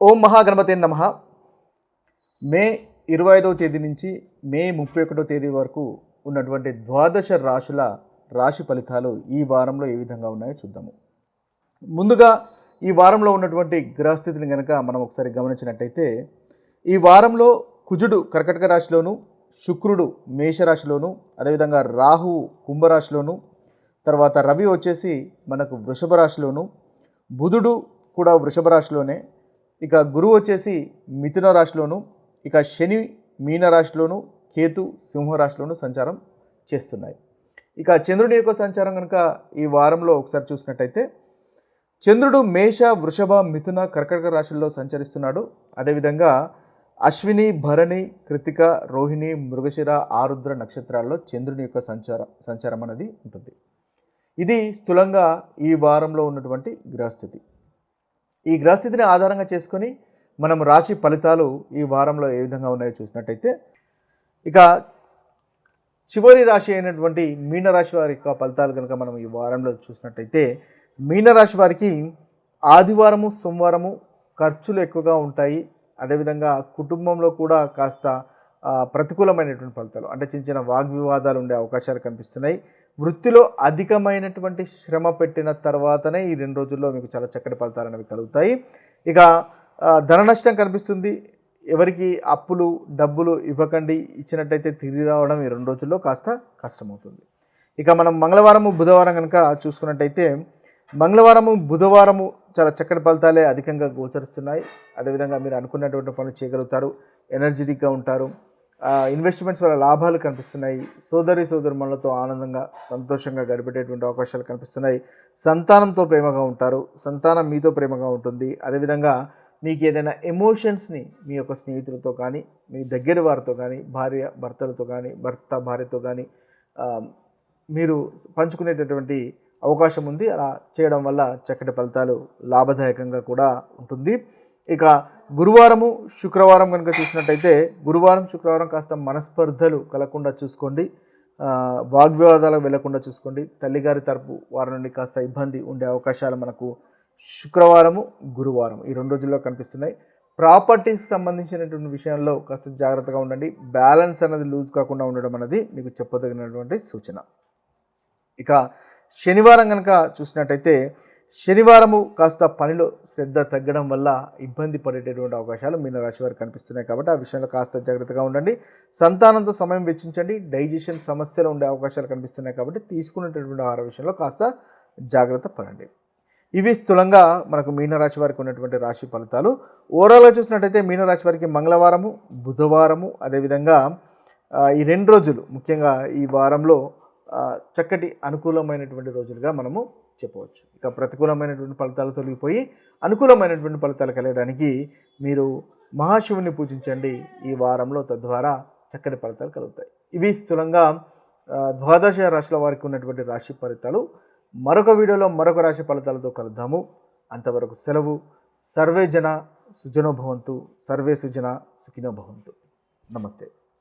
ఓం మహాగణపతి నమ. మే ఇరవై ఐదవ తేదీ నుంచి మే ముప్పై ఒకటో తేదీ వరకు ఉన్నటువంటి ద్వాదశ రాశుల రాశి ఫలితాలు ఈ వారంలో ఏ విధంగా ఉన్నాయో చూద్దాము. ముందుగా ఈ వారంలో ఉన్నటువంటి గ్రహస్థితిని కనుక మనం ఒకసారి గమనించినట్టయితే ఈ వారంలో కుజుడు కర్కటక రాశిలోను శుక్రుడు మేషరాశిలోను అదేవిధంగా రాహువు కుంభరాశిలోను తర్వాత రవి వచ్చేసి మనకు వృషభ రాశిలోను బుధుడు కూడా వృషభ రాశిలోనే ఇక గురువు వచ్చేసి మిథున రాశిలోను ఇక శని మీన రాశిలోను కేతు సింహరాశిలోను సంచారం చేస్తున్నాయి. ఇక చంద్రుడి యొక్క సంచారం కనుక ఈ వారంలో ఒకసారి చూసినట్టయితే చంద్రుడు మేష వృషభ మిథున కర్కటక రాశుల్లో సంచరిస్తున్నాడు. అదేవిధంగా అశ్విని భరణి కృతిక రోహిణి మృగశిర ఆరుద్ర నక్షత్రాల్లో చంద్రుని యొక్క సంచార సంచారం అనేది ఉంటుంది. ఇది స్థూలంగా ఈ వారంలో ఉన్నటువంటి గ్రహస్థితి. ఈ గ్రహస్థితిని ఆధారంగా చేసుకొని మనం రాశి ఫలితాలు ఈ వారంలో ఏ విధంగా ఉన్నాయో చూసినట్టయితే ఇక చివరి రాశి అయినటువంటి మీనరాశి వారి యొక్క ఫలితాలు కనుక మనం ఈ వారంలో చూసినట్టయితే మీనరాశి వారికి ఆదివారము సోమవారము ఖర్చులు ఎక్కువగా ఉంటాయి. అదేవిధంగా కుటుంబంలో కూడా కాస్త ప్రతికూలమైనటువంటి ఫలితాలు అంటే చిన్న చిన్న వాగ్వివాదాలు ఉండే అవకాశాలు కనిపిస్తున్నాయి. వృత్తిలో అధికమైనటువంటి శ్రమ పెట్టిన తర్వాతనే ఈ రెండు రోజుల్లో మీకు చాలా చక్కటి ఫలితాలు అనేవి కలుగుతాయి. ఇక ధన నష్టం కనిపిస్తుంది. ఎవరికి అప్పులు డబ్బులు ఇవ్వకండి ఇచ్చినట్టయితే తిరిగి రావడం ఈ రెండు రోజుల్లో కాస్త కష్టమవుతుంది. ఇక మనం మంగళవారము బుధవారం కనుక చూసుకున్నట్టయితే మంగళవారము బుధవారము చాలా చక్కటి ఫలితాలే అధికంగా గోచరిస్తున్నాయి. అదేవిధంగా మీరు అనుకున్నటువంటి పనులు చేయగలుగుతారు. ఎనర్జెటిక్గా ఉంటారు. ఇన్వెస్ట్మెంట్స్ వల్ల లాభాలు కనిపిస్తున్నాయి. సోదరి సోదరుమణులతో ఆనందంగా సంతోషంగా గడిపేటటువంటి అవకాశాలు కనిపిస్తున్నాయి. సంతానంతో ప్రేమగా ఉంటారు. సంతానం మీతో ప్రేమగా ఉంటుంది. అదేవిధంగా మీకు ఏదైనా ఎమోషన్స్ని మీ యొక్క స్నేహితులతో కానీ మీ దగ్గర వారితో కానీ భార్య భర్తలతో కానీ భర్త భార్యతో కానీ మీరు పంచుకునేటటువంటి అవకాశం ఉంది. అలా చేయడం వల్ల చక్కటి ఫలితాలు లాభదాయకంగా కూడా ఉంటుంది. ఇక గురువారము శుక్రవారం కనుక చూసినట్టయితే గురువారం శుక్రవారం కాస్త మనస్పర్ధలు కలగకుండా చూసుకోండి. వాగ్వివాదాలకు వెళ్ళకుండా చూసుకోండి. తల్లిగారి తరపు వారి నుండి కాస్త ఇబ్బంది ఉండే అవకాశాలు మనకు శుక్రవారము గురువారం ఈ రెండు రోజుల్లో కనిపిస్తున్నాయి. ప్రాపర్టీస్ సంబంధించినటువంటి విషయంలో కాస్త జాగ్రత్తగా ఉండండి. బ్యాలెన్స్ అనేది లూజ్ కాకుండా ఉండడం అనేది మీకు చెప్పదగినటువంటి సూచన. ఇక శనివారం కనుక చూసినట్టయితే శనివారము కాస్త పనిలో శ్రద్ధ తగ్గడం వల్ల ఇబ్బంది పడేటటువంటి అవకాశాలు మీనరాశి వారికి కనిపిస్తున్నాయి కాబట్టి ఆ విషయంలో కాస్త జాగ్రత్తగా ఉండండి. సంతానంతో సమయం వెచ్చించండి. డైజెషన్ సమస్యలు ఉండే అవకాశాలు కనిపిస్తున్నాయి కాబట్టి తీసుకునేటటువంటి ఆహార విషయంలో కాస్త జాగ్రత్త పడండి. ఇవి స్థూలంగా మనకు మీనరాశి వారికి ఉన్నటువంటి రాశి ఫలితాలు. ఓవరాల్గా చూసినట్టయితే మీనరాశి వారికి మంగళవారము బుధవారము అదేవిధంగా ఈ రెండు రోజులు ముఖ్యంగా ఈ వారంలో చక్కటి అనుకూలమైనటువంటి రోజులుగా మనము చెప్పవచ్చు. ఇక ప్రతికూలమైనటువంటి ఫలితాలు తొలగిపోయి అనుకూలమైనటువంటి ఫలితాలు కలగడానికి మీరు మహాశివుని పూజించండి. ఈ వారంలో తద్వారా చక్కటి ఫలితాలు కలుగుతాయి. ఇవి స్థూలంగా ద్వాదశ రాశుల వారికి ఉన్నటువంటి రాశి ఫలితాలు. మరొక వీడియోలో మరొక రాశి ఫలితాలతో కలుద్దాము. అంతవరకు సెలవు. సర్వే జన సుజనోభవంతు సర్వే సుజన సుఖినో భవంతు. నమస్తే.